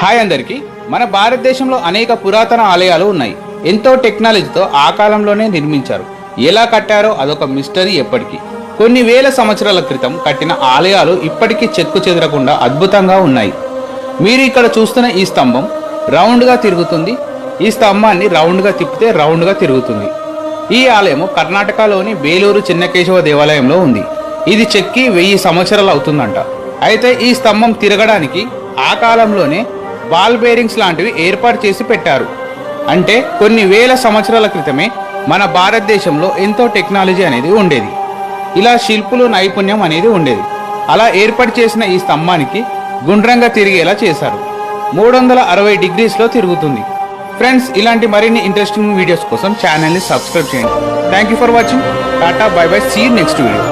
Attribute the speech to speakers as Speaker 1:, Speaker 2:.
Speaker 1: Hi అందరికీ. మన భారతదేశంలో అనేక పురాతన ఆలయాలు ఉన్నాయి. ఎంతో టెక్నాలజీతో ఆ కాలంలోనే నిర్మించారు. ఎలా కట్టారో అదొక మిస్టరీ ఎప్పటికీ. కొన్ని వేల సంవత్సరాల క్రితం కట్టిన ఆలయాలు ఇప్పటికీ చెక్కు చెదరకుండా అద్భుతంగా ఉన్నాయి. మీరు ఇక్కడ చూస్తున్న ఈ స్తంభం రౌండ్గా తిరుగుతుంది. ఈ స్తంభాన్ని రౌండ్గా తిప్పితే రౌండ్గా తిరుగుతుంది. ఈ ఆలయము కర్ణాటకలోని బేలూరు చిన్నకేశవ దేవాలయంలో ఉంది. ఇది చెక్కి వెయ్యి సంవత్సరాలు అవుతుందంట. అయితే ఈ స్తంభం తిరగడానికి ఆ కాలంలోనే బాల్ బేరింగ్స్ లాంటివి ఏర్పాటు చేసి పెట్టారు. అంటే కొన్ని వేల సంవత్సరాల క్రితమే మన భారతదేశంలో ఎంతో టెక్నాలజీ అనేది ఉండేది. ఇలా శిల్పులు నైపుణ్యం అనేది ఉండేది. అలా ఏర్పాటు చేసిన ఈ స్తంభానికి గుండ్రంగా తిరిగేలా చేశారు. మూడు వందల అరవై డిగ్రీస్లో తిరుగుతుంది. ఫ్రెండ్స్ ఇలాంటి మరిన్ని ఇంట్రెస్టింగ్ వీడియోస్ కోసం ఛానల్ని సబ్స్క్రైబ్ చేయండి. Thank you for watching tata bye bye see next video